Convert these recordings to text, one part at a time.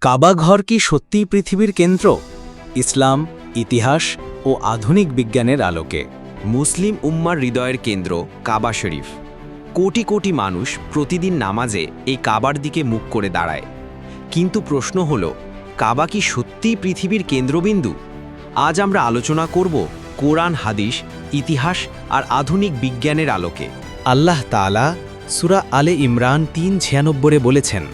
কাবা ঘর কি সত্যিই পৃথিবীর কেন্দ্র? ইসলাম, ইতিহাস ও আধুনিক বিজ্ঞানের আলোকে। মুসলিম উম্মার হৃদয়ের কেন্দ্র কাবা শরীফ। কোটি কোটি মানুষ প্রতিদিন নামাজে এই কাবার দিকে মুখ করে দাঁড়ায়। কিন্তু প্রশ্ন হল, কাবা কি সত্যিই পৃথিবীর কেন্দ্রবিন্দু? আজ আমরা আলোচনা করব কোরআন, হাদিস, ইতিহাস আর আধুনিক বিজ্ঞানের আলোকে। আল্লাহ তাআলা সুরা আলে ইমরান তিন ছিয়ানব্বরে বলেছেন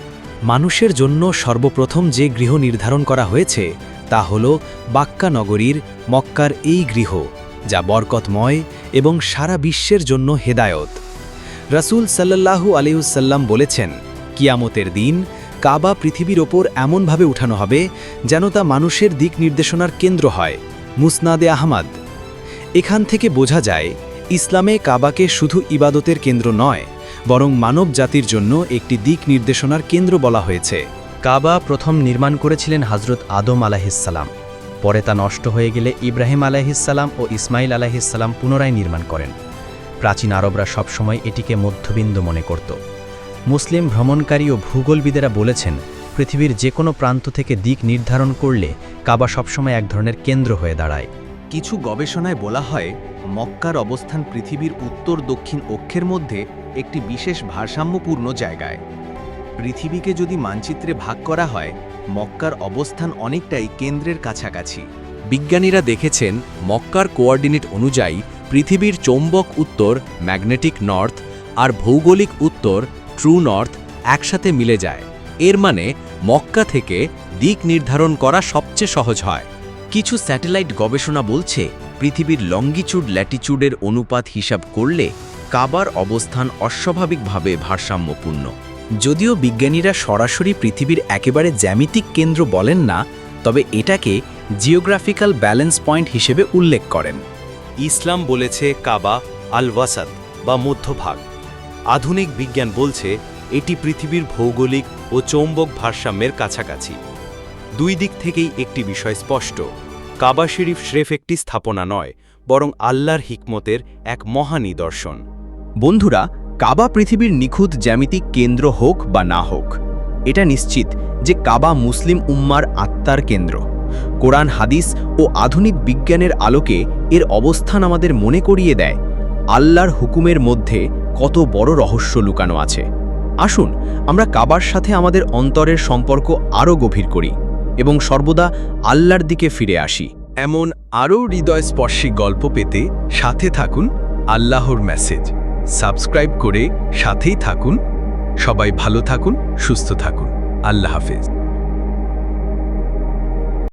মানুষের জন্য সর্বপ্রথম যে গৃহ নির্ধারণ করা হয়েছে, তা হল বাক্কা নগরীর মক্কার এই গৃহ, যা বরকতময় এবং সারা বিশ্বের জন্য হেদায়ত। রাসূল সাল্লাল্লাহু আলিউসাল্লাম বলেছেন, কিয়ামতের দিন কাবা পৃথিবীর ওপর এমনভাবে উঠানো হবে যেন তা মানুষের দিক নির্দেশনার কেন্দ্র হয়, মুসনাদে আহমাদ। এখান থেকে বোঝা যায়, ইসলামে কাবাকে শুধু ইবাদতের কেন্দ্র নয় বরং মানব জাতির জন্য একটি দিক নির্দেশনার কেন্দ্র বলা হয়েছে। কাবা প্রথম নির্মাণ করেছিলেন হজরত আদম আলাহিসাল্লাম পরে তা নষ্ট হয়ে গেলে ইব্রাহিম আলাহিসাল্লাম ও ইসমাইল আলাহিসাল্লাম পুনরায় নির্মাণ করেন। প্রাচীন আরবরা সবসময় এটিকে মধ্যবিন্দু মনে করত। মুসলিম ভ্রমণকারী ও ভূগোলবিদেরা বলেছেন, পৃথিবীর যে কোনো প্রান্ত থেকে দিক নির্ধারণ করলে কাবা সবসময় এক ধরনের কেন্দ্র হয়ে দাঁড়ায়। কিছু গবেষণায় বলা হয়, মক্কার অবস্থান পৃথিবীর উত্তর দক্ষিণ অক্ষের মধ্যে একটি বিশেষ ভারসাম্যপূর্ণ জায়গায়। পৃথিবীকে যদি মানচিত্রে ভাগ করা হয়, মক্কার অবস্থান অনেকটাই কেন্দ্রের কাছাকাছি। বিজ্ঞানীরা দেখেছেন, মক্কার কোঅর্ডিনেট অনুযায়ী পৃথিবীর চৌম্বক উত্তর ম্যাগনেটিক নর্থ আর ভৌগোলিক উত্তর ট্রু নর্থ একসাথে মিলে যায়। এর মানে মক্কা থেকে দিক নির্ধারণ করা সবচেয়ে সহজ হয়। কিছু স্যাটেলাইট গবেষণা বলছে, পৃথিবীর লঙ্গিচুড ল্যাটিচুডের অনুপাত হিসাব করলে কাবার অবস্থান অস্বাভাবিকভাবে ভারসাম্যপূর্ণ। যদিও বিজ্ঞানীরা সরাসরি পৃথিবীর একেবারে জ্যামিতিক কেন্দ্র বলেন না, তবে এটাকে জিওগ্রাফিক্যাল ব্যালেন্স পয়েন্ট হিসেবে উল্লেখ করেন। ইসলাম বলেছে কাবা আল ওয়াসাদ বা মধ্যভাগ। আধুনিক বিজ্ঞান বলছে এটি পৃথিবীর ভৌগোলিক ও চৌম্বক ভারসাম্যের কাছাকাছি। দুই দিক থেকেই একটি বিষয় স্পষ্ট। কাবা শরীফ স্রেফ একটি স্থাপনা নয়, বরং আল্লাহর হিকমতের এক মহানিদর্শন। বন্ধুরা, কাবা পৃথিবীর নিখুঁত জ্যামিতিক কেন্দ্র হোক বা না হোক, এটা নিশ্চিত যে কাবা মুসলিম উম্মার আত্মার কেন্দ্র। কোরআন, হাদিস ও আধুনিক বিজ্ঞানের আলোকে এর অবস্থান আমাদের মনে করিয়ে দেয়, আল্লাহর হুকুমের মধ্যে কত বড় রহস্য লুকানো আছে। আসুন, আমরা কাবার সাথে আমাদের অন্তরের সম্পর্ক আরও গভীর করি এবং সর্বদা আল্লাহর দিকে ফিরে আসি। এমন আরও হৃদয়স্পর্শী গল্প পেতে সাথে থাকুন আল্লাহর মেসেজ। সাবস্ক্রাইব করে সাথেই থাকুন। সবাই ভালো থাকুন সুস্থ থাকুন। আল্লাহ হাফেজ।